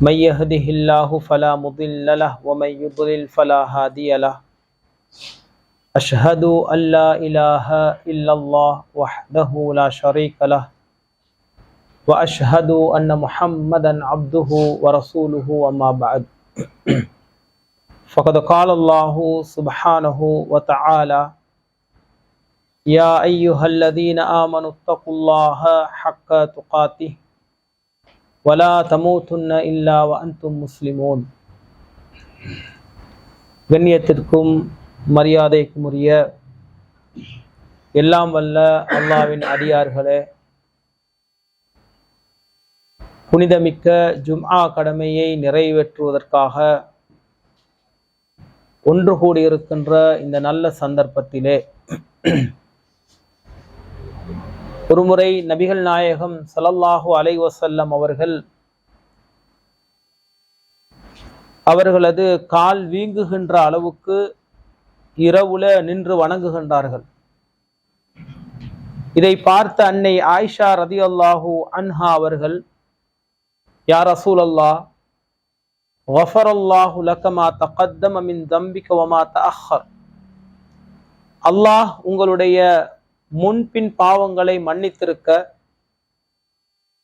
من يهده الله فلا مضل له ومن يضلل فلا هادي له. أشهد أن لا إله إلا الله وحده لا شريك له. وأشهد أن محمدا عبده ورسوله أما بعد. فقد قال الله سبحانه وتعالى يا أيها الذين آمنوا اتقوا الله حق تقاته. வலா தமூத்துன்ன இல்லா அன்தும் முஸ்லிமோன் கண்ணியத்திற்கும் மரியாதைக்கும் உரிய எல்லாம் வல்ல அல்லாவின் அடியார்களே புனிதமிக்க ஜும்ஆ கடமையை நிறைவேற்றுவதற்காக ஒன்று கூடியிருக்கின்ற இந்த நல்ல சந்தர்ப்பத்திலே ஒருமுறை நபிகள் நாயகம் ஸல்லல்லாஹு அலை வசல்லம் அவர்கள் அவர்களது கால் வீங்குகின்ற அளவுக்கு இரவுல நின்று வணங்குகின்றார்கள். இதை பார்த்த அன்னை ஆயிஷா ரதி அல்லாஹு அன்ஹா அவர்கள் யார் அசூல் அல்லாஹ் வஃபரல்லாஹு லக்கமா தகத்தம அமின் தம்பிக்க வமா அல்லாஹ் உங்களுடைய முன்பின் பாவங்களை மன்னித்திருக்க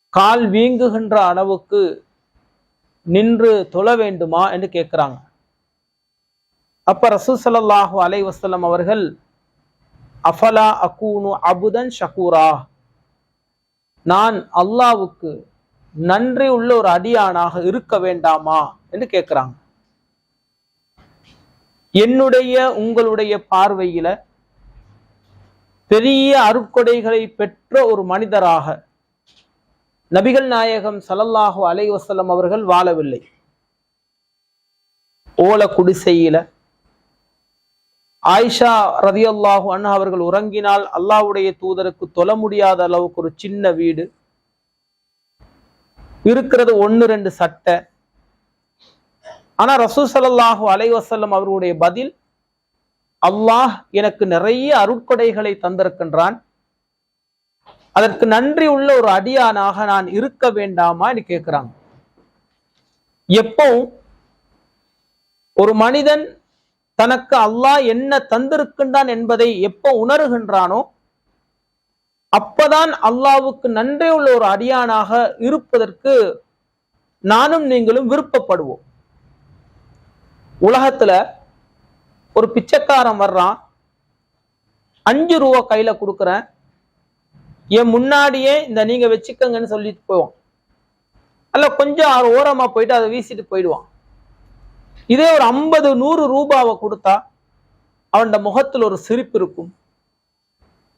கால் வீங்குகின்ற அளவுக்கு நின்று தொழ வேண்டுமா என்று கேட்குறாங்க அப்ப ரசூல் அலை வசலம் அவர்கள் அஃபலா அகூனு அபுதன் ஷகூரா? நான் அல்லாவுக்கு நன்றி உள்ள ஒரு அடியானாக இருக்க வேண்டாமா? என்று கேட்கிறாங்க என்னுடைய உங்களுடைய பார்வையில் பெரிய அருட்கொடைகளை பெற்ற ஒரு மனிதராக நபிகள் நாயகம் சலல்லாஹு அலைவசல்லம் அவர்கள் வாழவில்லை. ஓல குடிசையில ஆயிஷா ரதியல்லாஹு அண்ணா அவர்கள் உறங்கினால் அல்லாவுடைய தூதருக்கு தொல முடியாத அளவுக்கு ஒரு சின்ன வீடு இருக்கிறது ஒன்னு ரெண்டு சட்டை. ஆனா ரசூ சலல்லாஹு அலைவசல்லம் அவர்களுடைய பதில் அல்லாஹ் எனக்கு நிறைய அருட்கொடைகளை தந்திருக்கின்றான். அதற்கு நன்றி உள்ள ஒரு அடியானாக நான் இருக்க வேண்டாமா என்று கேட்கிறாங்க. எப்போ ஒரு மனிதன் தனக்கு அல்லாஹ் என்ன தந்திருக்கின்றான் என்பதை எப்போ உணர்கின்றானோ அப்பதான் அல்லாவுக்கு நன்றி உள்ள ஒரு அடியானாக இருப்பதற்கு நானும் நீங்களும் விருப்பப்படுவோம். உலகத்துல ஒரு பிச்சைக்காரன் வர்றான். அஞ்சு ரூபா கையில கொடுக்குறேன். என் முன்னாடியே இந்த நீங்க வச்சுக்கங்கன்னு சொல்லிட்டு போவான். அல்ல கொஞ்சம் ஓரமா போயிட்டு அதை வீசிட்டு போயிடுவான். இதே ஒரு ஐம்பது நூறு ரூபாவை கொடுத்தா அவன் முகத்தில் ஒரு சிரிப்பு இருக்கும்.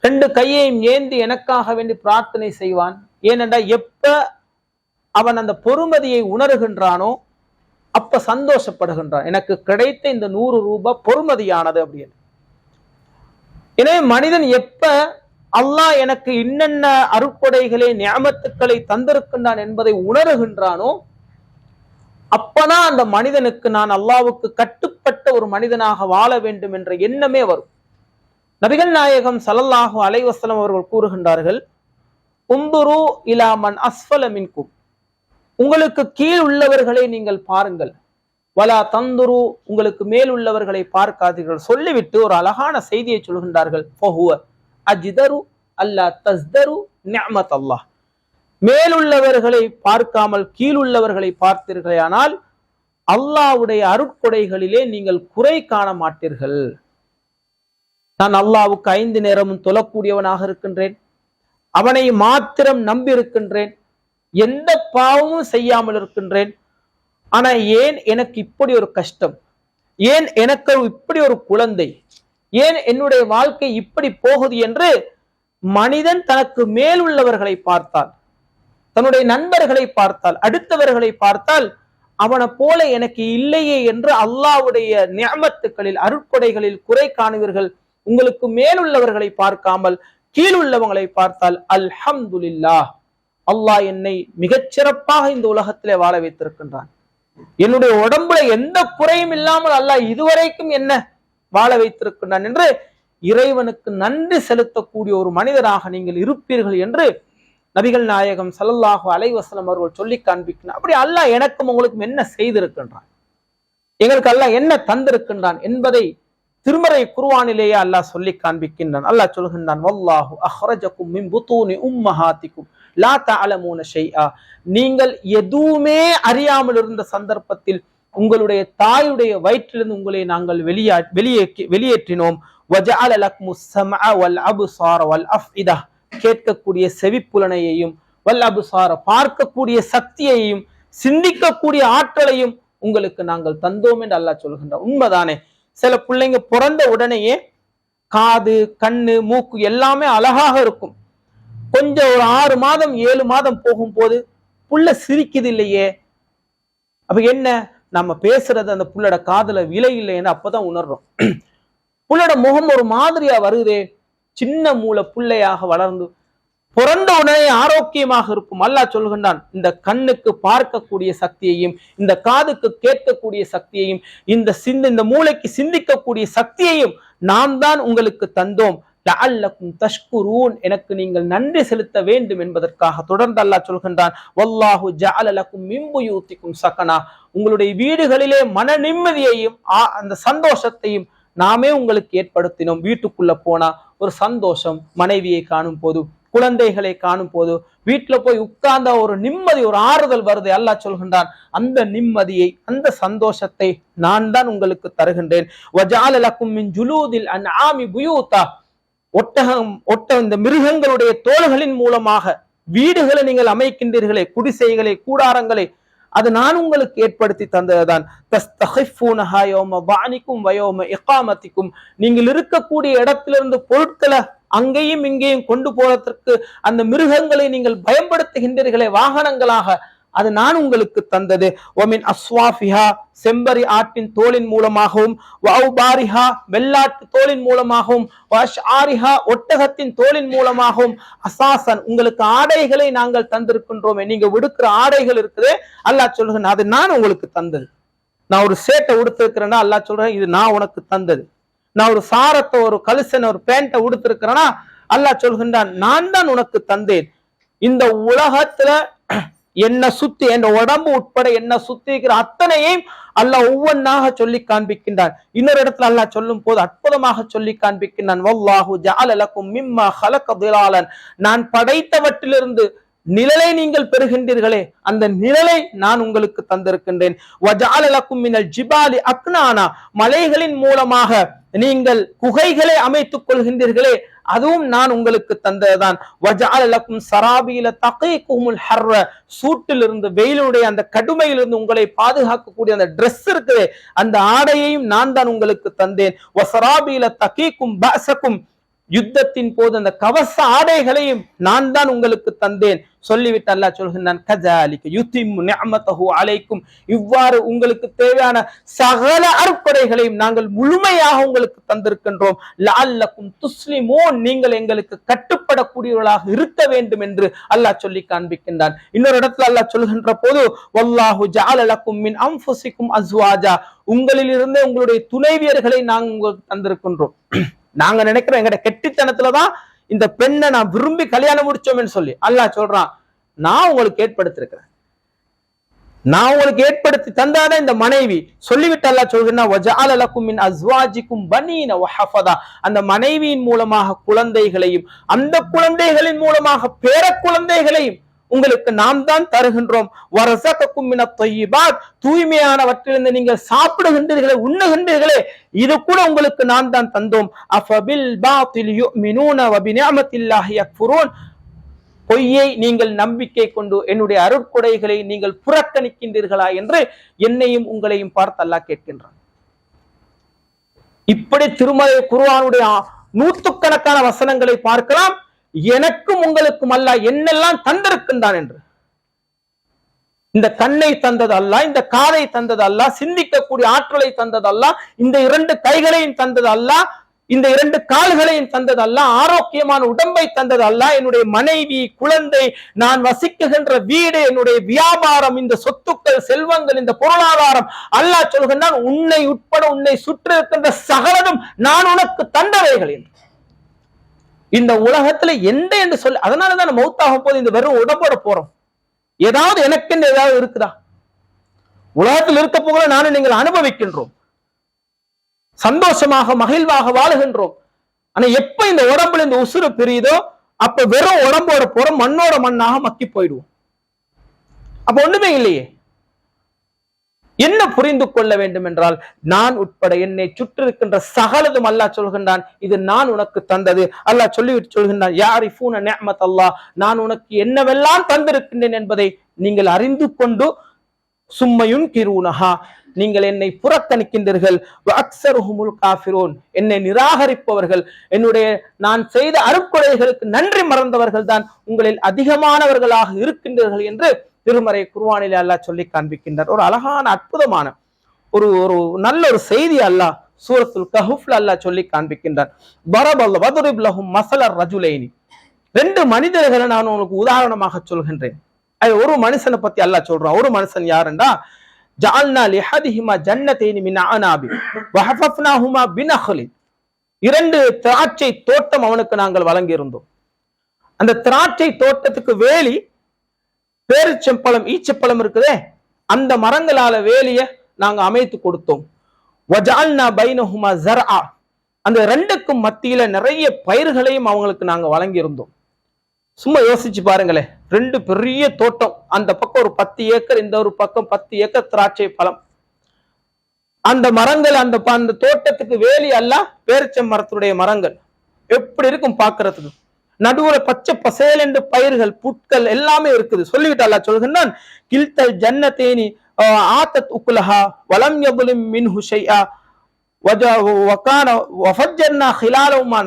ரெண்டு கையையும் ஏந்தி எனக்காக வேண்டி பிரார்த்தனை செய்வான். ஏனென்றா எப்ப அவன் அந்த பொறுமதியை உணர்கின்றானோ அப்ப சந்தோஷப்படுகின்றான். எனக்கு கிடைத்த இந்த நூறு ரூபாய் பொறுமதியானது அப்படின்னு. எனவே மனிதன் எப்ப அல்லாஹ் எனக்கு இன்னென்ன அருட்கொடைகளை ஞாபத்துக்களை தந்திருக்கின்றான் என்பதை உணர்கின்றானோ அப்பதான் அந்த மனிதனுக்கு நான் அல்லாவுக்கு கட்டுப்பட்ட ஒரு மனிதனாக வாழ வேண்டும் என்ற எண்ணமே வரும். நபிகள் நாயகம் சலல்லாஹு அலைவசலம் அவர்கள் கூறுகின்றார்கள் உந்துரு இலாமன் அஸ்ஃபல மின்கும். உங்களுக்கு கீழ் உள்ளவர்களை நீங்கள் பாருங்கள். வலா தந்துரு உங்களுக்கு மேல் உள்ளவர்களை பார்க்காதீர்கள். சொல்லிவிட்டு ஒரு அழகான செய்தியை சொல்கின்றார்கள். அஜிதரு அல்லா தஸ்தரு நியமத் அல்லாஹ் மேலுள்ளவர்களை பார்க்காமல் கீழுள்ளவர்களை பார்த்தீர்களானால் அல்லாவுடைய அருட்கொடைகளிலே நீங்கள் குறை காண மாட்டீர்கள். நான் அல்லாவுக்கு ஐந்து நேரமும் தொழக்கூடியவனாக இருக்கின்றேன். அவனை மாத்திரம் நம்பியிருக்கின்றேன். எந்த பாவமும் செய்யாமல் இருக்கின்றேன். ஆனா ஏன் எனக்கு இப்படி ஒரு கஷ்டம்? ஏன் எனக்கு இப்படி ஒரு குழந்தை? ஏன் என்னுடைய வாழ்க்கை இப்படி போகுது என்று மனிதன் தனக்கு மேல் உள்ளவர்களை பார்த்தால் தன்னுடைய நண்பர்களை பார்த்தால் அடுத்தவர்களை பார்த்தால் அவனை போல எனக்கு இல்லையே என்று அல்லாஹ்வுடைய நியமத்துக்களில் அருட்கொடைகளில் குறை காணுவீர்கள். உங்களுக்கு மேலுள்ளவர்களை பார்க்காமல் கீழுள்ளவங்களை பார்த்தால் அல்ஹம்துலில்லா அல்லாஹ் என்னை மிகச்சிறப்பாக இந்த உலகத்திலே வாழ வைத்திருக்கின்றான். என்னுடைய உடம்புல எந்த குறையும் இல்லாமல் அல்லாஹ் இதுவரைக்கும் என்ன வாழ வைத்திருக்கின்றான் என்று இறைவனுக்கு நன்றி செலுத்தக்கூடிய ஒரு மனிதராக நீங்கள் இருப்பீர்கள் என்று நபிகள் நாயகம் சல்லல்லாஹு அலைவசலம் அவர்கள் சொல்லி காண்பிக்கிறார் அப்படி அல்லாஹ் எனக்கும் உங்களுக்கும் என்ன செய்திருக்கின்றான்? எங்களுக்கு அல்லாஹ் என்ன தந்திருக்கின்றான் என்பதை திருமறை குருவானிலேயே அல்லாஹ் சொல்லி காண்பிக்கின்றான். அல்லாஹ் சொல்கின்றான் வல்லாஹு அஹ்ரஜக்கும் மின் புத்தூனி உம்மஹாத்திக்கும். லா தஅலமூன ஷெய்யா நீங்கள் எதுவுமே அறியாமல் இருந்த சந்தர்ப்பத்தில் உங்களுடைய தாயுடைய வயிற்றிலிருந்து உங்களை நாங்கள் வெளியா வெளியேற்றி வெளியேற்றினோம். வல் வல் கேட்கக்கூடிய செவிப்புலனையையும் வல் அபுசார பார்க்கக்கூடிய சக்தியையும் சிந்திக்கக்கூடிய ஆற்றலையும் உங்களுக்கு நாங்கள் தந்தோம் என்று அல்லாஹ் சொல்கின்றார் உண்மைதானே? சில பிள்ளைங்க பிறந்த உடனேயே காது கண்ணு மூக்கு எல்லாமே அழகாக இருக்கும். கொஞ்சம் ஒரு ஆறு மாதம் ஏழு மாதம் போகும்போது புள்ள சிரிக்குது இல்லையே அப்ப என்ன? நம்ம பேசுறது அந்த புள்ளோட காதுல விலை இல்லைன்னு அப்பதான் உணர்றோம். புள்ளோட முகம் ஒரு மாதிரியா வருதே. சின்ன மூளை புள்ளையாக வளர்ந்து பிறந்த உடனே ஆரோக்கியமாக இருக்கும். அல்லாஹ் சொல்கின்றான் இந்த கண்ணுக்கு பார்க்கக்கூடிய சக்தியையும் இந்த காதுக்கு கேட்கக்கூடிய சக்தியையும் இந்த சிந்த இந்த மூளைக்கு சிந்திக்கக்கூடிய சக்தியையும் நாம் தான் உங்களுக்கு தந்தோம். லஅல்லக்கும் தஷ்குரூன் எனக்கு நீங்கள் நன்றி செலுத்த வேண்டும் என்பதற்காக தொடர்ந்து அல்லாஹ் சொல்கின்றான் வல்லாஹு ஜஅலலக்கும் மிம்புயூத்திக்கும் மின் சகனா. உங்களுடைய வீடுகளிலே மன நிம்மதியையும் அந்த சந்தோஷத்தையும் நாமே உங்களுக்கு ஏற்படுத்தினோம். வீட்டுக்குள்ள போனா ஒரு சந்தோஷம் மனைவியை காணும் போது குழந்தைகளை காணும் போது வீட்டுல போய் உட்கார்ந்த ஒரு நிம்மதி ஒரு ஆறுதல் வருது. அல்லாஹ் சொல்கின்றான் அந்த நிம்மதியை அந்த சந்தோஷத்தை நான் தான் உங்களுக்கு தருகின்றேன். ஒட்டகம் ஒட்ட இந்த மிருகங்களுடைய தோள்களின் மூலமாக வீடுகளை நீங்கள் அமைக்கின்றீர்களே குடிசைகளை கூடாரங்களை அது நான் உங்களுக்கு ஏற்படுத்தி தந்ததுதான். தஸ்தஹிஃபூனஹா வயோம எக்காமத்திக்கும் நீங்கள் இருக்கக்கூடிய இடத்திலிருந்து பொருட்களை அங்கேயும் இங்கேயும் கொண்டு போறதற்கு அந்த மிருகங்களை நீங்கள் பயன்படுத்துகின்றீர்களே வாகனங்களாக. அது நான் உங்களுக்கு தந்தது. ஒமின் அஸ்வாஃபிஹா செம்பரி ஆட்டின் தோளின் மூலமாகவும் வௌபாரிஹா வெள்ளாட்டு தோளின் மூலமாகவும் வஷ்ஆரிஹா ஒட்டகத்தின் தோளின் மூலமாகவும் அசாசன் உங்களுக்கு ஆடைகளை நாங்கள் தந்திருக்கின்றோமே நீங்க விடுக்கிற ஆடைகள் இருக்குது அல்லாஹ் சொல்றேன் அது நான் உங்களுக்கு தந்தது. நான் ஒரு சேட்டை உடுத்திருக்கிறேன்னா அல்லாஹ் சொல்றேன் இது நான் உனக்கு தந்தது. நான் ஒரு சாரத்தை ஒரு கலுசனை ஒரு பேண்டை உடுத்திருக்கிறேன்னா அல்லாஹ் சொல்கின்றான் நான் தான் உனக்கு தந்தேன். இந்த உலகத்துல என்ன சுத்தி என் உடம்பு உட்பட என்ன சுத்தி இருக்கிற அத்தனையும் அல்லாஹ் ஒவ்வொன்னாக சொல்லி காண்பிக்கின்றான். இன்னொரு இடத்துல அல்லாஹ் சொல்லும் போது அற்புதமாக சொல்லி காண்பிக்கின்றான். வல்லாஹு ஜாலலக்கும் மிம்மா ஹலக நான் படைத்தவற்றிலிருந்து நிழலை நீங்கள் பெறுகின்றீர்களே அந்த நிழலை நான் உங்களுக்கு தந்திருக்கின்றேன். மினல் ஜிபாலி அக்னானா மலைகளின் மூலமாக நீங்கள் குகைகளை அமைத்துக் கொள்கின்றீர்களே அதுவும் நான் உங்களுக்கு தந்ததுதான். சராபியில தகை குமுல் தகீகுமுல் ஹர்ர சூட்டிலிருந்து வெயிலுடைய அந்த கடுமையிலிருந்து உங்களை பாதுகாக்கக்கூடிய அந்த ட்ரெஸ் இருக்குது அந்த ஆடையையும் நான் தான் உங்களுக்கு தந்தேன். ஒசராபியில தகீக்கும் பாசக்கும் யுத்தத்தின் போது அந்த கவச ஆடைகளையும் நான் தான் உங்களுக்கு தந்தேன். சொல்லிவிட்டு அல்லாஹ் சொல்கின்றான் கஜாலிக்க யுத்திம் நிஅமதஹு அலைக்கும். இவ்வாறு உங்களுக்கு தேவையான சகல அறுப்படைகளையும் நாங்கள் முழுமையாக உங்களுக்கு தந்திருக்கின்றோம். லால்லக்கும் துஸ்லிமோ நீங்கள் எங்களுக்கு கட்டுப்படக்கூடியவர்களாக இருக்க வேண்டும் என்று அல்லாஹ் சொல்லி காண்பிக்கின்றான். இன்னொரு இடத்துல அல்லாஹ் சொல்கின்ற போது வல்லாஹு ஜாலலக்கும் மின் அன்ஃபுசிக்கும் அஸ்வாஜா. உங்களில் இருந்தே உங்களுடைய துணைவியர்களை நாங்கள் உங்களுக்கு தந்திருக்கின்றோம். நாங்க நினைக்கிறோம் எங்கட கெட்டித்தனத்துலதான் இந்த பெண்ணை நான் விரும்பி கல்யாணம் முடிச்சோம்னு சொல்லி அல்லாஹ் சொல்றான். நான் உங்களுக்கு ஏற்படுத்திருக்கிறேன். நான் உங்களுக்கு ஏற்படுத்தி தந்தானே இந்த மனைவி. சொல்லிவிட்டு அல்லாஹ் சொல்றேன்னா அஸ்வாஜிக்கும் பனீன வஹஃபதா. அந்த மனைவியின் மூலமாக குழந்தைகளையும் அந்த குழந்தைகளின் மூலமாக பேர குழந்தைகளையும் உங்களுக்கு நாம் தான் தருகின்றோம். வரசக்கும் மின தொய்யிபாத் தூய்மையானவற்றிலிருந்து நீங்கள் சாப்பிடுகின்றீர்களே உண்ணுகின்றீர்களே இது கூட உங்களுக்கு நான் தான் தந்தோம். அஃபபில் பாத்தில் யுமினூன வபினிஅமத்தில்லாஹி யக்ஃபுரூன். பொய்யை நீங்கள் நம்பிக்கை கொண்டு என்னுடைய அருட்கொடைகளை நீங்கள் புறக்கணிக்கின்றீர்களா என்று என்னையும் உங்களையும் பார்த்து அல்லாஹ் கேட்கின்றான். இப்படி திருமலை குருவானுடைய நூற்றுக்கணக்கான வசனங்களை பார்க்கலாம். எனக்கும் உங்களுக்கும் அல்ல என்னெல்லாம் தந்திருக்கின்றான் என்று. இந்த கண்ணை தந்தது அல்ல இந்த காதை தந்தது அல்ல சிந்திக்கக்கூடிய ஆற்றலை தந்தது அல்ல இந்த இரண்டு கைகளையும் தந்தது அல்ல இந்த இரண்டு கால்களையும் தந்தது அல்ல ஆரோக்கியமான உடம்பை தந்தது அல்ல என்னுடைய மனைவி குழந்தை நான் வசிக்குகின்ற வீடு என்னுடைய வியாபாரம் இந்த சொத்துக்கள் செல்வங்கள் இந்த பொருளாதாரம் அல்லாஹ் சொல்கின்றான் உன்னை உட்பட உன்னை சுற்றி இருக்கின்ற சகலதும் நான் உனக்கு தந்தவைகள் என்று. இந்த உலகத்துல எந்த என்று சொல்லி அதனாலதான் நம்ம மௌத்தாகும் போது இந்த வெறும் உடம்போட போறோம். ஏதாவது எனக்குன்னு ஏதாவது இருக்குதா? உலகத்தில் இருக்க போகிற நானும் நீங்கள் அனுபவிக்கின்றோம். சந்தோஷமாக மகிழ்வாக வாழுகின்றோம். ஆனா எப்ப இந்த உடம்புல இந்த உசுறு பிரியுதோ அப்ப வெறும் உடம்போட போறோம் மண்ணோட மண்ணாக மக்கி போயிடுவோம். அப்ப ஒண்ணுமே இல்லையே. என்ன புரிந்து கொள்ள வேண்டும் என்றால் நான் உட்பட என்னை சுற்றிருக்கின்ற சகலதும் அல்லாஹ் சொல்கின்றான் இது நான் உனக்கு தந்தது. அல்லாஹ் சொல்லிவிட்டு சொல்கின்றான் யாரிஃபூன அல்லாஹ் நான் உனக்கு என்னவெல்லாம் தந்திருக்கின்றேன் என்பதை நீங்கள் அறிந்து கொண்டு சும்மையும் கிரூனஹா நீங்கள் என்னை புறக்கணிக்கின்றீர்கள். அக்சருஹுமுல் என்னை நிராகரிப்பவர்கள் என்னுடைய நான் செய்த அருட்கொடைகளுக்கு நன்றி மறந்தவர்கள் தான் உங்களில் அதிகமானவர்களாக இருக்கின்றீர்கள் என்று திருமறை குர்வானில அல்லாஹ் சொல்லி காண்பிக்கின்றார். ஒரு அழகான அற்புதமான ஒரு ஒரு நல்ல ஒரு செய்தி அல்லாஹ் சூரத்துல் கஹுஃப்ல அல்லாஹ் சொல்லி காண்பிக்கின்றார். பரபல்ல வதுரிப் லஹும் மசலர் ரஜுலைனி. ரெண்டு மனிதர்களை நான் உங்களுக்கு உதாரணமாக சொல்கின்றேன். அது ஒரு மனுஷனை பத்தி அல்லாஹ் சொல்றான். ஒரு மனுஷன் யாருண்டா ஜால்னா லிஹதிஹிமா ஜன்னத்தைனி மின் அனாபி. வஹஃபஃப்னாஹுமா பினஹ்லின். இரண்டு திராட்சை தோட்டம் அவனுக்கு நாங்கள் வழங்கியிருந்தோம். அந்த திராட்சை தோட்டத்துக்கு வேலி பேரிச்சம்பழம் ஈச்சப்பழம் இருக்குதே அந்த மரங்களால வேலிய நாங்க அமைத்து கொடுத்தோம். வஜால்னா பைனஹுமா ஜர்ஆ. அந்த ரெண்டுக்கும் மத்தியில நிறைய பயிர்களையும் அவங்களுக்கு நாங்க வழங்கி இருந்தோம் சும்மா யோசிச்சு பாருங்களேன் ரெண்டு பெரிய தோட்டம். அந்த பக்கம் ஒரு பத்து ஏக்கர் இந்த ஒரு பக்கம் பத்து ஏக்கர் திராட்சை பழம். அந்த மரங்கள் அந்த அந்த தோட்டத்துக்கு வேலி அல்ல பேரிச்சம் மரத்துடைய மரங்கள். எப்படி இருக்கும் பாக்குறதுக்கு? நடுவுல பச்சை பசேல் என்று பயிர்கள் புட்கள் எல்லாமே இருக்குது. சொல்லிவிட்டு அல்லா சொல்கின்றான் கில்தல் ஜன்னதேனி ஆஹ், ஆத்தத் உக்குலஹா வலம் எபுலிம் மின் ஹுஷையா வகான ஹிலாலவுமா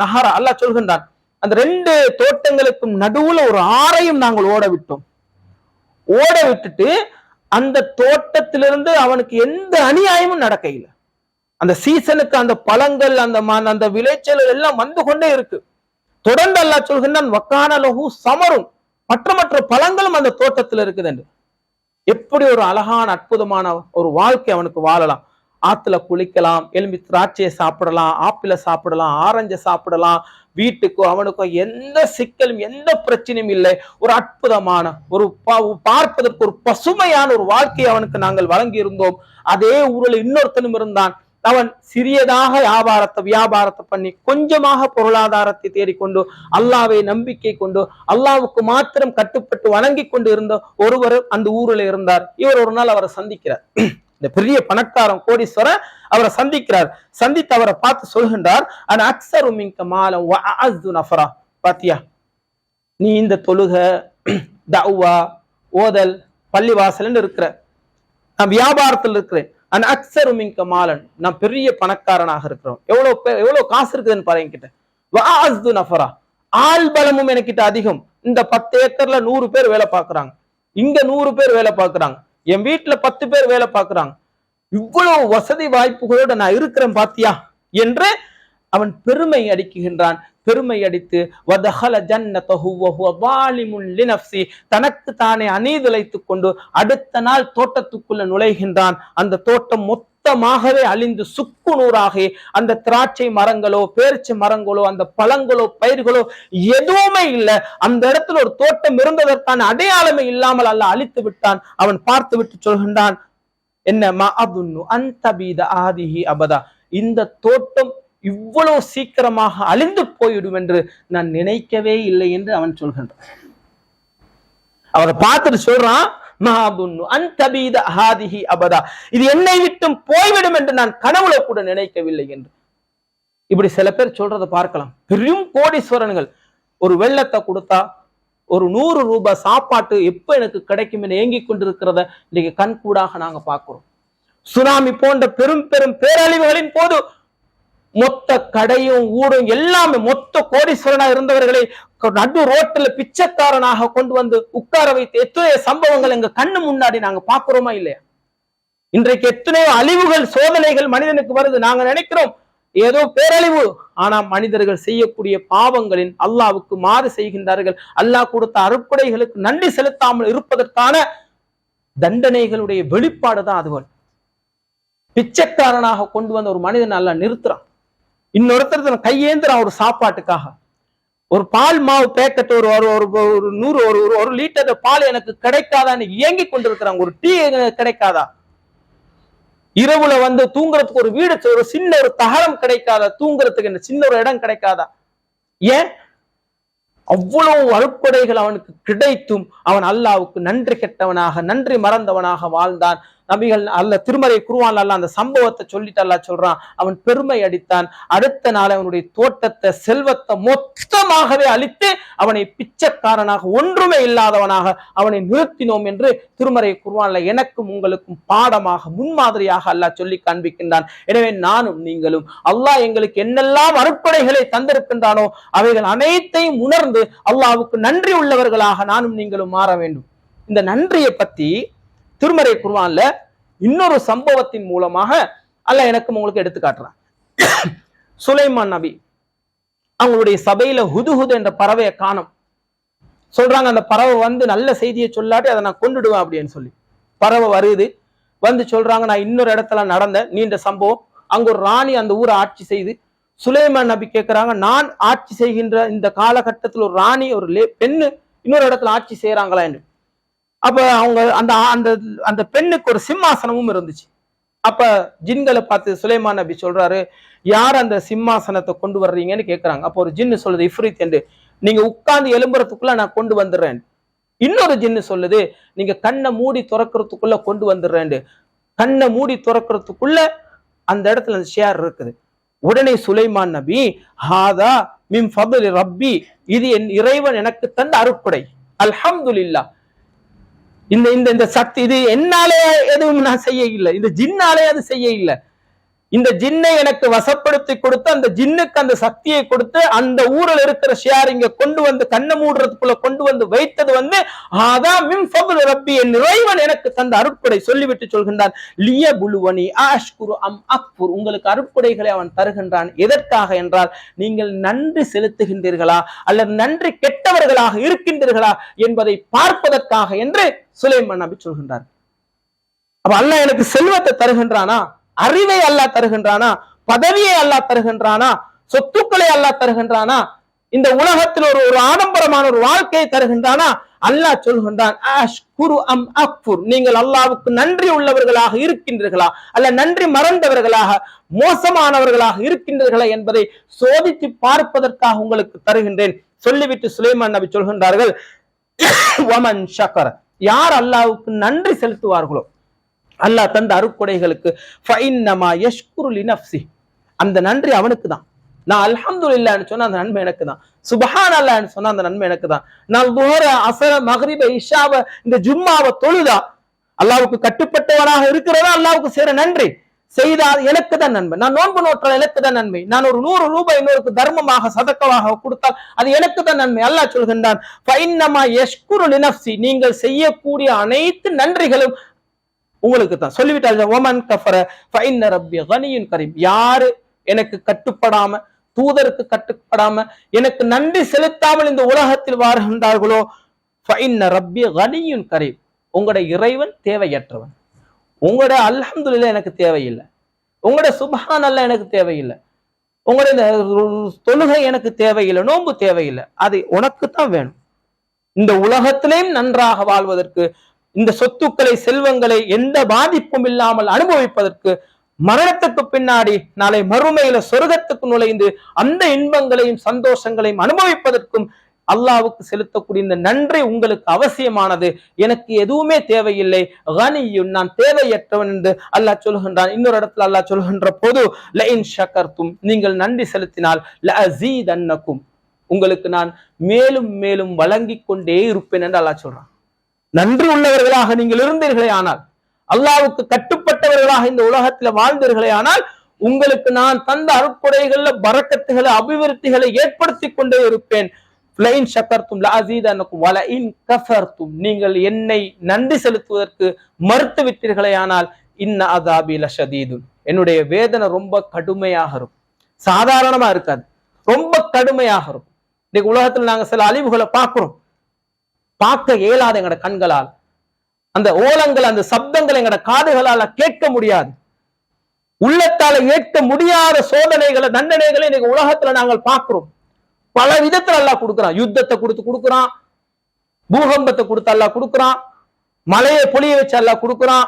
சொல்கின்றான் அந்த ரெண்டு தோட்டங்களுக்கும் நடுவுல ஒரு ஆறையும் நாங்கள் ஓட விட்டோம். ஓட விட்டுட்டு அந்த தோட்டத்திலிருந்து அவனுக்கு எந்த அநியாயமும் நடக்க இல்லை அந்த சீசனுக்கு அந்த பழங்கள் அந்த ம- அந்த விளைச்சல் எல்லாம் வந்து கொண்டே இருக்கு. தொடர்ந்து அல்லாஹ் சொல்கின்றான் வக்கான லஹு சமரும். மற்ற மற்ற பழங்களும் அந்த தோட்டத்தில் இருக்குது என்று எப்படி ஒரு அழகான அற்புதமான ஒரு வாழ்க்கை அவனுக்கு வாழலாம். ஆத்துல குளிக்கலாம் எலும்பி திராட்சையை சாப்பிடலாம் ஆப்பிள சாப்பிடலாம் ஆரஞ்சை சாப்பிடலாம் வீட்டுக்கோ அவனுக்கோ எந்த சிக்கலும் எந்த பிரச்சனையும் இல்லை. ஒரு அற்புதமான ஒரு பார்ப்பதற்கு ஒரு பசுமையான ஒரு வாழ்க்கையை அவனுக்கு நாங்கள் வழங்கி இருந்தோம் அதே ஊரில் இன்னொருத்தனும் இருந்தான். அவன் சிறியதாக வியாபாரத்தை வியாபாரத்தை பண்ணி கொஞ்சமாக பொருளாதாரத்தை தேடிக்கொண்டு அல்லாவை நம்பிக்கை கொண்டு அல்லாவுக்கு மாத்திரம் கட்டுப்பட்டு வணங்கி கொண்டு இருந்த ஒருவர் அந்த ஊரில் இருந்தார். இவர் ஒரு நாள் அவரை சந்திக்கிறார். இந்த பெரிய பணக்காரன் கோடீஸ்வரர் அவரை சந்திக்கிறார். சந்தித்து அவரை பார்த்து சொல்கின்றார் அன் அக்சரு மிங்க மாலம் நஃபரா. பாத்தியா? நீ இந்த தொழுக தௌவா ஓதல் பள்ளிவாசல்னு இருக்கிற நான் வியாபாரத்தில் இருக்கிறேன். அண்ட் அக்ஸரு மாலன். நான் பெரிய பணக்காரனாக இருக்கிறோம். எவ்வளவு பேர் எவ்வளவு காசு இருக்குதுன்னு பாரு என்கிட்ட. வ நஃபரா. ஆள் பலமும் எனக்கிட்ட அதிகம். இந்த பத்து ஏக்கர்ல நூறு பேர் வேலை பார்க்குறாங்க. இங்க நூறு பேர் வேலை பார்க்குறாங்க. என் வீட்டுல பத்து பேர் வேலை பார்க்குறாங்க. இவ்வளவு வசதி வாய்ப்புகளோட நான் இருக்கிறேன் பாத்தியா? என்று அவன் பெருமை அடிக்குகின்றான். பெருமை அடித்து வதஹல ஜன்னி தனக்கு தானே அநீதிழைத்துக் கொண்டு அடுத்த நாள் தோட்டத்துக்குள்ள நுழைகின்றான். அந்த தோட்டம் மொத்தமாகவே அழிந்து சுக்கு நூறாகி அந்த திராட்சை மரங்களோ பேரிச்சை மரங்களோ அந்த பழங்களோ பயிர்களோ எதுவுமே இல்லை. அந்த இடத்துல ஒரு தோட்டம் இருந்ததற்கான அடையாளமே இல்லாமல் அல்ல அழித்து விட்டான். அவன் பார்த்து விட்டு சொல்கின்றான் என்ன மா அபுன்னு அந்த ஆதிஹி அபதா. இந்த தோட்டம் இவ்வளவு சீக்கிரமாக அழிந்து போய்விடும் என்று நான் நினைக்கவே இல்லை என்று அவன் சொல்கின்றான். அவரை பார்த்துட்டு சொல்றான் அந்தபீத அபதா. இது என்னை விட்டும் போய்விடும் என்று நான் கனவுல கூட நினைக்கவில்லை என்று. இப்படி சில பேர் சொல்றதை பார்க்கலாம். பெரும் கோடீஸ்வரன்கள் ஒரு வெள்ளத்தை கொடுத்தா ஒரு நூறு ரூபாய் சாப்பாட்டு எப்போ எனக்கு கிடைக்கும் என்று ஏங்கிக் கொண்டிருக்கிறத இன்னைக்கு கண்கூடாக நாங்க பார்க்கிறோம். சுனாமி போன்ற பெரும் பெரும் பேரழிவுகளின் போது மொத்த கடையும் ஊடும் எல்லாமே மொத்த கோடீஸ்வரனா இருந்தவர்களை நடு ரோட்டுல பிச்சைக்காரனாக கொண்டு வந்து உட்கார வைத்து எத்தனையோ சம்பவங்கள் எங்க கண்ணு முன்னாடி நாங்க பாக்குறோமா இல்லையா? இன்றைக்கு எத்தனையோ அழிவுகள் சோதனைகள் மனிதனுக்கு வருது. நாங்க நினைக்கிறோம் ஏதோ பேரழிவு. ஆனா மனிதர்கள் செய்யக்கூடிய பாவங்களின் அல்லாவுக்கு மாறு செய்கின்றார்கள். அல்லாஹ் கொடுத்த அறுப்படைகளுக்கு நன்றி செலுத்தாமல் இருப்பதற்கான தண்டனைகளுடைய வெளிப்பாடு தான் அதுவன். பிச்சைக்காரனாக கொண்டு வந்த ஒரு மனிதன் அல்ல நிறுத்துறான். இன்னொருத்தர் தன் கையேந்திரான் ஒரு சாப்பாட்டுக்காக. ஒரு பால் மாவு பேக்கெட் ஒரு ஒரு ஒரு நூறு ஒரு ஒரு ஒரு லிட்டர் பால் எனக்கு கிடைக்காதான்னு ஏங்கி கொண்டிருக்கிறாங்க. ஒரு டீ கிடைக்காதா? இரவுல வந்து தூங்குறதுக்கு ஒரு வீடு ஒரு சின்ன ஒரு தகரம் கிடைக்காதா? தூங்குறதுக்கு என்ன சின்ன ஒரு இடம் கிடைக்காதா? ஏன்? அவ்வளவு அருட்கொடைகள் அவனுக்கு கிடைத்தும் அவன் அல்லாவுக்கு நன்றி கெட்டவனாக நன்றி மறந்தவனாக வாழ்ந்தான். நபிகள் அல்ல திருமறை குருவான் அல்ல அந்த சம்பவத்தை சொல்லிட்டு அல்லா சொல்றான் அவன் பெருமை அடித்தான். அடுத்த நாள் அவனுடைய தோட்டத்தை செல்வத்தை மொத்தமாகவே அழித்து அவனை பிச்சைக்காரனாக ஒன்றுமே இல்லாதவனாக அவனை நிறுத்தினோம் என்று திருமறை குருவான்ல எனக்கும் உங்களுக்கும் பாடமாக முன்மாதிரியாக அல்லாஹ் சொல்லி காண்பிக்கின்றான். எனவே நானும் நீங்களும் அல்லாஹ் எங்களுக்கு என்னெல்லாம் அருட்படைகளை தந்திருக்கின்றானோ அவைகள் அனைத்தையும் உணர்ந்து அல்லாவுக்கு நன்றி உள்ளவர்களாக நானும் நீங்களும் மாற வேண்டும். இந்த நன்றியை பத்தி திருமறை குர்வான்ல இன்னொரு சம்பவத்தின் மூலமாக அல்ல எனக்கும் உங்களுக்கு எடுத்து காட்டுறான். சுலைமான் நபி அவங்களுடைய சபையில ஹுதுஹுது என்ற பறவையை காணும். சொல்றாங்க அந்த பறவை வந்து நல்ல செய்தியை சொல்லாட்டி அதை நான் கொண்டுடுவேன் அப்படின்னு சொல்லி. பறவை வருது வந்து சொல்றாங்க நான் இன்னொரு இடத்துல நடந்த நீண்ட சம்பவம். அங்க ஒரு ராணி அந்த ஊரை ஆட்சி செய்து சுலைமான் நபி கேட்கிறாங்க நான் ஆட்சி செய்கின்ற இந்த காலகட்டத்தில் ஒரு ராணி ஒரு லே- பெண்ணு இன்னொரு இடத்துல ஆட்சி செய்யறாங்களா என்று. அப்ப அவங்க அந்த அந்த அந்த பெண்ணுக்கு ஒரு சிம்மாசனமும் இருந்துச்சு. அப்ப ஜின்களை பார்த்து சுலைமான் நபி சொல்றாரு யார் அந்த சிம்மாசனத்தை கொண்டு வர்றீங்கன்னு கேட்கிறாங்க அப்போ ஒரு ஜின்னு சொல்லுது இஃப்ரித் என்று. நீங்க உட்கார்ந்து எலும்புறதுக்குள்ள நான் கொண்டு வந்துடுறேன். இன்னொரு ஜின்னு சொல்லுது நீங்க கண்ணை மூடி துறக்கிறதுக்குள்ள கொண்டு வந்துடுறேன். கண்ணை மூடி துறக்கிறதுக்குள்ள அந்த இடத்துல அந்த ஷேர் இருக்குது. உடனே சுலைமான் நபி ஹாதா மிம் ஃபபுல் ரப்பி. இது என் இறைவன் எனக்கு தந்த அருட்கொடை. அல்ஹம்துல்லா இந்த இந்த இந்த சக்தி இது என்னாலே எதுவும் நான் செய்ய இல்லை இந்த ஜின்னாலே அது செய்ய இல்லை இந்த ஜின்னை எனக்கு வசப்படுத்தி கொடுத்து அந்த ஜின்னுக்கு அந்த சக்தியை கொடுத்து அந்த ஊரில் இருக்கிற ஷியார் இங்க கொண்டு வந்து கண்ணை மூடுறதுக்குள்ள கொண்டு வந்து வைத்தது வந்து ஆதான் மின் ஃபதுல் ரப்பி என் இறைவன் எனக்கு தந்த அருட்கொடை சொல்லிவிட்டு சொல்கின்றான். லிய புலுவனி ஆஷ்குரு அம் அக்புர் உங்களுக்கு அருட்கொடைகளை அவன் தருகின்றான். எதற்காக என்றால் நீங்கள் நன்றி செலுத்துகின்றீர்களா? அல்லது நன்றி கெட்டவர்களாக இருக்கின்றீர்களா? என்பதை பார்ப்பதற்காக என்று சுலைமன் நபி சொல்கின்றார். அப்ப அல்ல எனக்கு செல்வத்தை தருகின்றானா? அறிவை அல்லா தருகின்றானா? பதவியை அல்லா தருகின்றானா? சொத்துக்களை அல்லாஹ் தருகின்றானா? இந்த உலகத்தில் ஒரு ஒரு ஆடம்பரமான ஒரு வாழ்க்கையை தருகின்றானா? அல்லாஹ் சொல்கின்றான் அஷ்குரு அம் அக்ஃபுர் நீங்கள் அல்லாஹ்வுக்கு நன்றி உள்ளவர்களாக இருக்கின்றீர்களா? அல்ல நன்றி மறந்தவர்களாக மோசமானவர்களாக இருக்கின்றீர்களா என்பதை சோதித்து பார்ப்பதற்காக உங்களுக்கு தருகின்றேன். சொல்லிவிட்டு சுலைமான் நபி சொல்கின்றார்கள் வமன் ஷக்கர யார் அல்லாவுக்கு நன்றி செலுத்துவார்களோ அல்லாஹ் தந்த அருக்குடைகளுக்கு யஷ்குரு அந்த நன்றி அவனுக்கு தான் நான் அல்ஹம்துலில்லாஹ்னு சொன்னா அந்த நன்மை எனக்கு தான் சுபஹான் அல்லான்னு சொன்னா அந்த நன்மை எனக்கு தான் நான் துஹர அசர மஹரிப இஷாவ இந்த ஜும்மாவை தொழுதா அல்லாவுக்கு கட்டுப்பட்டவனாக இருக்கிறதா அல்லாவுக்கு சேர நன்றி? செய்தால் எனக்கு தான் நன்மை. நான் நோன்பு நோற்றால் எனக்கு தான் நன்மை. நான் ஒரு நூறு ரூபாய் இன்னொருக்கு தர்மமாக சதக்கமாக கொடுத்தால் அது எனக்கு தான் நன்மை. அல்லாஹ் சொல்கின்றான் நீங்கள் செய்யக்கூடிய அனைத்து நன்றிகளும் உங்களுக்கு தான் சொல்லிவிட்டால் ஓமன் கஃபர ரப்பி கரீம் யாரு எனக்கு கட்டுப்படாம தூதருக்கு கட்டுப்படாம எனக்கு நன்றி செலுத்தாமல் இந்த உலகத்தில் வாழ்கின்றார்களோ ஃபைன்ன ரப்பி கனியுன் கரீம் உங்களுடைய இறைவன் தேவையற்றவன். உங்களோட அல்ஹம்துலில்லாஹ் எனக்கு தேவையில்லை. உங்களோட சுபான் அல்ல எனக்கு தேவையில்லை. உங்களோட இந்த தொழுகை எனக்கு தேவையில்லை நோன்பு தேவையில்லை. அது உனக்கு தான் வேணும். இந்த உலகத்திலேயும் நன்றாக வாழ்வதற்கு இந்த சொத்துக்களை செல்வங்களை எந்த பாதிப்பும் இல்லாமல் அனுபவிப்பதற்கு மரணத்துக்கு பின்னாடி நாளை மறுமையில சொர்க்கத்துக்கு நுழைந்து அந்த இன்பங்களையும் சந்தோஷங்களையும் அனுபவிப்பதற்கும் அல்லாவுக்கு செலுத்தக்கூடிய இந்த நன்றி உங்களுக்கு அவசியமானது. எனக்கு எதுவுமே தேவையில்லை. கனியும் நான் தேவையற்றவன் என்று அல்லாஹ் சொல்கின்றான். இன்னொரு இடத்துல அல்லாஹ் சொல்கின்ற போது லஇன் ஷக்கர்த்தும் நீங்கள் நன்றி செலுத்தினால் லஅஸீதன்னக்கும். உங்களுக்கு நான் மேலும் மேலும் வழங்கி கொண்டே இருப்பேன் என்று அல்லாஹ் சொல்றான். நன்றி உள்ளவர்களாக நீங்கள் இருந்தீர்களே ஆனால் அல்லாவுக்கு கட்டுப்பட்டவர்களாக இந்த உலகத்துல வாழ்ந்தீர்களே ஆனால் உங்களுக்கு நான் தந்த அருட்கொடைகள்ல பறக்கத்துகளை அபிவிருத்திகளை ஏற்படுத்தி கொண்டே இருப்பேன். கஃபர்த்தும் நீங்கள் என்னை நன்றி செலுத்துவதற்கு மறுத்து விட்டீர்களே ஆனால் இன்ன அதாபி லஷதீதுன். என்னுடைய வேதனை ரொம்ப கடுமையாக இருக்கும். சாதாரணமா இருக்காது. ரொம்ப கடுமையாக இருக்கும். இன்னைக்கு உலகத்துல நாங்க சில அழிவுகளை பார்க்கிறோம். பார்க்க இயலாத எங்கட கண்களால். அந்த ஓலங்கள் அந்த சப்தங்கள் எங்கட காதுகளால கேட்க முடியாது. உள்ளத்தால ஏற்க முடியாத சோதனைகளை தண்டனைகளை இன்னைக்கு உலகத்துல நாங்கள் பார்க்கிறோம். பல விதத்துல எல்லாம் கொடுக்குறான். யுத்தத்தை கொடுத்து கொடுக்குறான். பூகம்பத்தை கொடுத்து எல்லாம் கொடுக்குறான். மலையை பொழிய வச்சு எல்லாம் கொடுக்குறான்.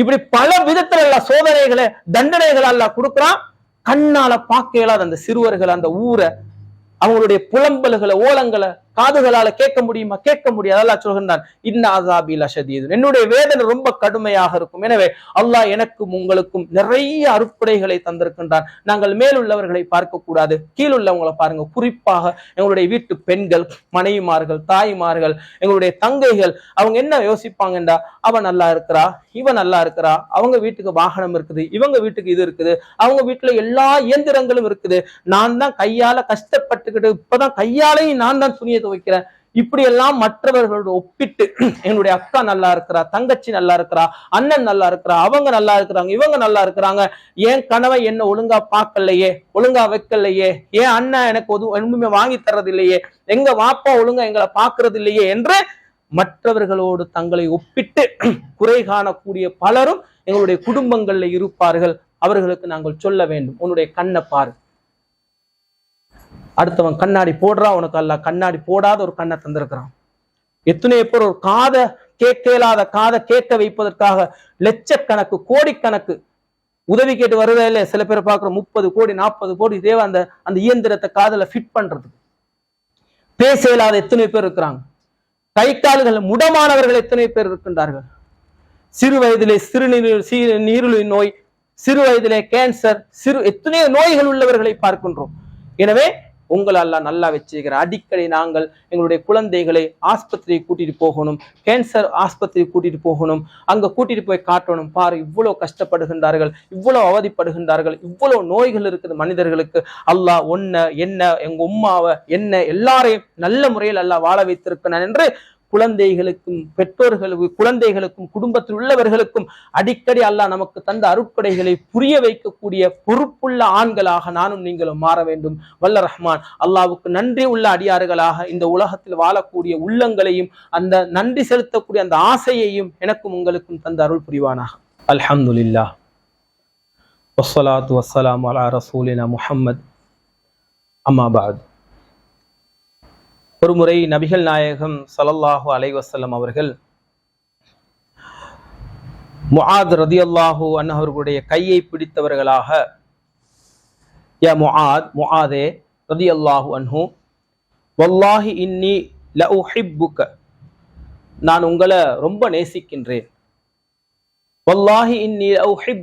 இப்படி பல விதத்துல எல்லாம் சோதனைகளை தண்டனைகளை எல்லாம் கொடுக்குறான். கண்ணால பார்க்க இயலாத அந்த சிறுவர்கள் அந்த ஊரை அவங்களுடைய புலம்பல்களை ஓலங்களை காதுகளால கேட்க முடியுமா? கேட்க முடியாது. அல்லா சொல்கின்றான் இன்ன அசாபி லஷதீது. என்னுடைய வேதனை ரொம்ப கடுமையாக இருக்கும். எனவே அல்லாஹ் எனக்கும் உங்களுக்கும் நிறைய அறுப்படைகளை தந்திருக்கின்றான். நாங்கள் மேலுள்ளவர்களை பார்க்க கூடாது கீழுள்ளவங்களை பாருங்க. குறிப்பாக எங்களுடைய வீட்டு பெண்கள் மனைவிமார்கள் தாய்மார்கள் எங்களுடைய தங்கைகள் அவங்க என்ன யோசிப்பாங்கண்டா? அவன் நல்லா இருக்கிறா? இவன் நல்லா இருக்கிறா? அவங்க வீட்டுக்கு வாகனம் இருக்குது. இவங்க வீட்டுக்கு இது இருக்குது. அவங்க வீட்டுல எல்லா இயந்திரங்களும் இருக்குது. நான் தான் கையால கஷ்டப்பட்டுக்கிட்டு இப்பதான் கையாலையும் நான் தான் துணியை துவைக்கிறேன் இப்படி எல்லாம் மற்றவர்களோட ஒப்பிட்டு என்னுடைய அக்கா நல்லா இருக்கிறா தங்கச்சி நல்லா இருக்கிறா அண்ணன் நல்லா இருக்கிறா அவங்க நல்லா இருக்கிறாங்க இவங்க நல்லா இருக்கிறாங்க. என் கனவை என்ன ஒழுங்கா பார்க்கலையே ஒழுங்கா வைக்கலையே ஏன் அண்ணன் எனக்கு ஒது ஒன்றுமே வாங்கி தர்றது இல்லையே எங்க வாப்பா ஒழுங்கா எங்களை பார்க்கறது இல்லையே என்று மற்றவர்களோடு தங்களை ஒப்பிட்டு குறை காணக்கூடிய பலரும் எங்களுடைய குடும்பங்கள்ல இருப்பார்கள். அவர்களுக்கு நாங்கள் சொல்ல வேண்டும். உன்னுடைய கண்ணை பாரு. அடுத்தவன் கண்ணாடி போடுறான் உனக்கு அல்ல. கண்ணாடி போடாத ஒரு கண்ணை தந்திருக்கிறான். எத்தனையோ பேர் ஒரு காதை கேட்க இயலாத காதை கேட்க வைப்பதற்காக லட்சக்கணக்கு கோடிக்கணக்கு உதவி கேட்டு வருதா இல்லை சில பேர் பார்க்குற முப்பது கோடி நாற்பது கோடி தேவை அந்த அந்த இயந்திரத்தை காதில் ஃபிட் பண்றதுக்கு. பேச இயலாத எத்தனை பேர் இருக்கிறாங்க. கை கால்கள் முடமானவர்கள் எத்தனை பேர் இருக்கின்றார்கள். சிறு வயதிலே சிறுநீர் சீ நீரிழிவு நோய் சிறு வயதிலே கேன்சர் சிறு எத்தனையோ நோய்கள் உள்ளவர்களை பார்க்கின்றோம். எனவே உங்களை எல்லாம் நல்லா வச்சுக்கிறேன் அடிக்கடி நாங்கள் எங்களுடைய குழந்தைகளை ஆஸ்பத்திரிக்கு கூட்டிட்டு போகணும் கேன்சர் ஆஸ்பத்திரி கூட்டிட்டு போகணும் அங்க கூட்டிட்டு போய் காட்டணும். பாரு இவ்வளவு கஷ்டப்படுகின்றார்கள் இவ்வளவு அவதிப்படுகின்றார்கள் இவ்வளவு நோய்கள் இருக்குது மனிதர்களுக்கு. அல்லாஹ் ஒன்ன என்ன எங்க உம்மாவை என்ன எல்லாரையும் நல்ல முறையில் அல்லாஹ் வாழ வைத்திருக்கிறான் என்று குழந்தைகளுக்கும் பெற்றோர்களுக்கும் குழந்தைகளுக்கும் குடும்பத்தில் உள்ளவர்களுக்கும் அடிக்கடி அல்லாஹ் நமக்கு தந்த அருட்கொடைகளை புரிய வைக்கக்கூடிய பொறுப்புள்ள ஆண்களாக நானும் நீங்களும் மாற வேண்டும். வல்ல ரஹ்மான். அல்லாவுக்கு நன்றி உள்ள அடியார்களாக இந்த உலகத்தில் வாழக்கூடிய உள்ளங்களையும் அந்த நன்றி செலுத்தக்கூடிய அந்த ஆசையையும் எனக்கும் உங்களுக்கும் தந்த அருள் புரிவானாக. அல்ஹம்துலில்லாஹ் வஸ்ஸலாத்து வசலாம் அலா ரசூலினா முஹம்மத். அம்மாபாத் ஒரு முறை நபிகள் நாயகம் சலல்லாஹு அலைவசல்லம் அவர்கள் அவர்கள் ரதி அல்லாஹு அன் அவர்களுடைய கையை பிடித்தவர்களாக யா ஆதே ரதி அல்லாஹு அன்ஹு வல்லாஹி இன்னி புக்க நான் உங்களை ரொம்ப நேசிக்கின்றேன். வல்லாஹி இன்னி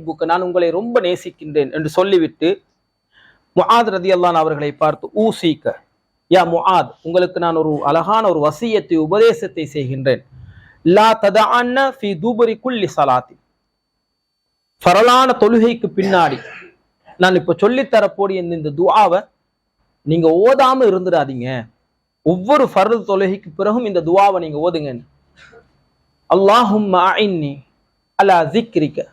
புக்க நான் உங்களை ரொம்ப நேசிக்கின்றேன் என்று சொல்லிவிட்டு முஹாத் ரதி அல்லான் அவர்களை பார்த்து ஊசிக்க யா முஆத் உங்களுக்கு நான் ஒரு அழகான ஒரு வசியத்தை உபதேசத்தை செய்கின்றேன். லா ததஅன்ன ஃபி தூபரி குல்லி சலாத்தி. பரலான தொழுகைக்கு பின்னாடி நான் இப்ப சொல்லித்தரக்கூடிய இந்த- துவாவை நீங்கள் நீங்க ஓதாம இருந்துடாதீங்க. ஒவ்வொரு ஃபர்து தொழுகைக்கு பிறகும் இந்த துவாவை நீங்க ஓதுங்க. அல்லாஹும் அஇன்னி அலா ஜிக்ரிக்க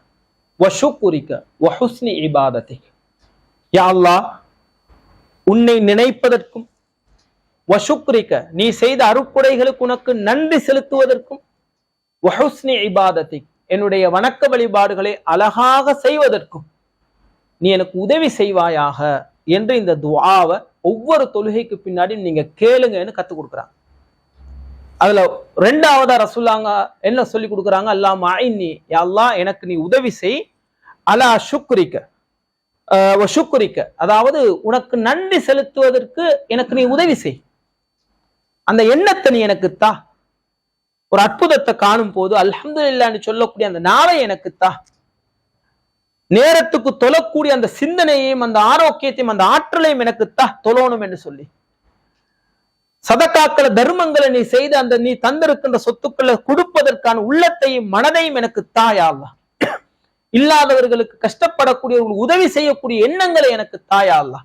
வ ஷுக்ரிக வ ஹுஸ்னி இபாதத்திக். யா அல்லாஹ் உன்னை நினைப்பதற்கும் வசுக்ரிக்க நீ செய்த அருக்குடைகளுக்கு உனக்கு நன்றி செலுத்துவதற்கும் வஹுஸ்னி இபாதத்தை என்னுடைய வணக்க வழிபாடுகளை அழகாக செய்வதற்கும் நீ எனக்கு உதவி செய்வாயாக என்று இந்த துவாவை ஒவ்வொரு தொழுகைக்கு பின்னாடி நீங்க கேளுங்கன்னு கத்து கொடுக்குறாங்க. அதுல ரெண்டாவதா ரசுல்லாங்க என்ன சொல்லி கொடுக்குறாங்க? அல்லா மாயின்னி அல்லா எனக்கு நீ உதவி செய். அலா சுக்ரிக்க அஹ் சுக்ரிக்க அதாவது உனக்கு நன்றி செலுத்துவதற்கு எனக்கு நீ உதவி செய். அந்த எண்ணத்தை நீ எனக்கு தா. ஒரு அற்புதத்தை காணும் போது அல்ஹம்துலில்லாஹ்னு சொல்லக்கூடிய அந்த நாளை எனக்கு தா. நேரத்துக்கு தொழக்கூடிய அந்த சிந்தனையையும் அந்த ஆரோக்கியத்தையும் அந்த ஆற்றலையும் எனக்கு தா தொழணும் என்று சொல்லி. சதக்காக்களை தர்மங்களை நீ செய்த அந்த நீ தந்திருக்கின்ற சொத்துக்களை கொடுப்பதற்கான உள்ளத்தையும் மனதையும் எனக்கு தாயாவா இல்லாதவர்களுக்கு கஷ்டப்படக்கூடியவர்கள் உதவி செய்யக்கூடிய எண்ணங்களை எனக்கு தாயாவா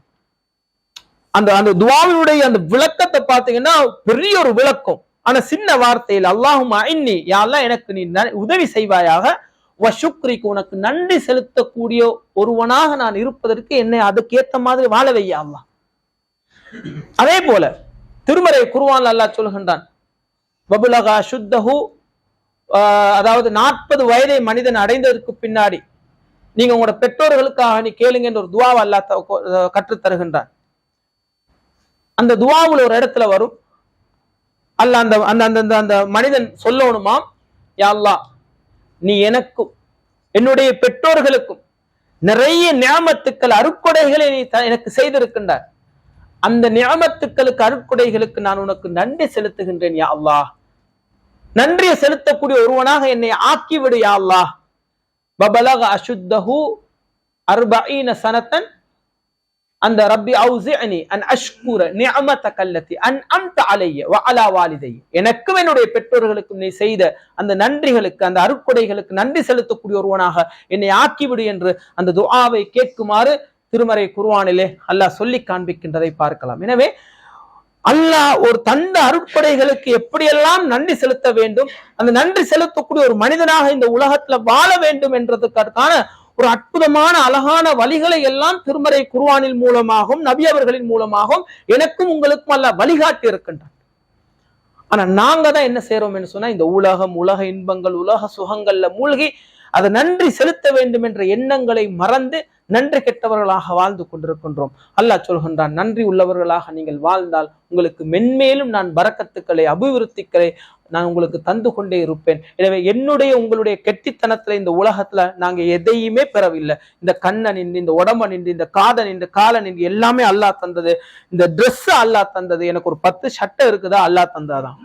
அந்த அந்த துவாவினுடைய அந்த விளக்கத்தை பார்த்தீங்கன்னா பெரிய ஒரு விளக்கம். ஆனா சின்ன வார்த்தையில் அல்லாஹும் ஐன்னி யாரெல்லாம் எனக்கு நீ ந- உதவி செய்வாயாக. வசுக்ரிக்கு உனக்கு நன்றி செலுத்தக்கூடிய ஒருவனாக நான் இருப்பதற்கு என்னை அதுக்கு ஏத்த மாதிரி வாழ வையா அல்லாஹ்? அதே போல திருமறை குருவான் அல்லாஹ் சொல்கின்றான் வபுலகா சுத்தஹு அதாவது நாற்பது வயதை மனிதன் அடைந்ததற்கு பின்னாடி நீங்க உங்களோட பெற்றோர்களுக்காக நீ கேளுங்க என்ற ஒரு துவாவை அல்லாஹ் தருகின்றான் கொ- அஹ் கற்றுத் தருகின்றான் அந்த துவாவில் ஒரு இடத்துல வரும். அல்ல அந்த அந்த அந்த அந்த- அந்த மனிதன் சொல்லணுமா யா நீ எனக்கும் என்னுடைய பெற்றோர்களுக்கும் நிறைய நியாமத்துக்கள் அருக்குடைகளை நீ த- எனக்கு செய்திருக்கின்றார் அந்த நியாமத்துக்களுக்கு அருக்குடைகளுக்கு நான் உனக்கு நன்றி செலுத்துகின்றேன் யா அல்லாஹ். நன்றியை செலுத்தக்கூடிய ஒருவனாக என்னை ஆக்கிவிடு யா அல்லாஹ். வபலக அசுத்தஹு அர்பஈன சனத்தன் அந்த ரப்பி அவுசிஅனி அன் அஷ்குர நிஅமதக கல்லத்தி அன் அம்த அலைய வ அலா வாலிதை எனக்கும் என்னுடைய பெற்றோர்களுக்கும் நீ செய்த அந்த நன்றிகளுக்கு அந்த அருட்கொடைகளுக்கு நன்றி செலுத்தக்கூடிய ஒருவனாக என்னை ஆக்கிவிடு என்று அந்த துஆவை கேட்குமாறு திருமறை குருவானிலே அல்லாஹ் சொல்லி காண்பிக்கின்றதை பார்க்கலாம். எனவே அல்லாஹ் ஒரு தந்த அருட்படைகளுக்கு எப்படியெல்லாம் நன்றி செலுத்த வேண்டும் அந்த நன்றி செலுத்தக்கூடிய ஒரு மனிதனாக இந்த உலகத்துல வாழ வேண்டும் என்றதுக்கான ஒரு அற்புதமான அழகான வழிகளை எல்லாம் திருமறை குருவானின் மூலமாகவும் நபி அவர்களின் மூலமாகவும் எனக்கும் உங்களுக்கும் அல்ல வழிகாட்டி இருக்கின்றான். ஆனா நாங்க தான் என்ன செய்றோம்னு சொன்னா இந்த உலகம் உலக இன்பங்கள் உலக சுகங்கள்ல மூழ்கி அதை நன்றி செலுத்த வேண்டும் என்ற எண்ணங்களை மறந்து நன்றி கெட்டவர்களாக வாழ்ந்து கொண்டிருக்கின்றோம். அல்லாஹ் சொல்கின்றான் நன்றி உள்ளவர்களாக நீங்கள் வாழ்ந்தால் உங்களுக்கு மென்மேலும் நான் பறக்கத்துக்களை அபிவிருத்திகளை நான் உங்களுக்கு தந்து கொண்டே இருப்பேன். எனவே என்னுடைய உங்களுடைய கெட்டித்தனத்துல இந்த உலகத்துல நாங்க எதையுமே பெறவில்லை. இந்த கண்ணை நின்று இந்த உடம்ப நின்று இந்த காதை நின்று காலை நின்று எல்லாமே அல்லாஹ் தந்தது. இந்த ட்ரெஸ் அல்லாஹ் தந்தது. எனக்கு ஒரு பத்து சட்டை இருக்குதா? அல்லாஹ் தந்தாதான்.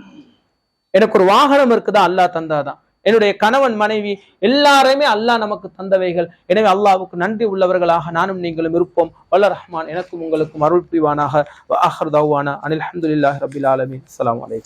எனக்கு ஒரு வாகனம் இருக்குதா? அல்லாஹ் தந்தாதான். என்னுடைய கணவன் மனைவி எல்லாரையுமே அல்லாஹ் நமக்கு தந்தவைகள். எனவே அல்லாவுக்கு நன்றி உள்ளவர்களாக நானும் நீங்களும் இருப்போம். வல்ல ரஹ்மான் எனக்கும் உங்களுக்கும் அருள் புரிவானாக. அஹர் தவானா. அனில் அஹமதுல்லாஹ் ரபில் ஆலமி அலாம் அலைக்கும்.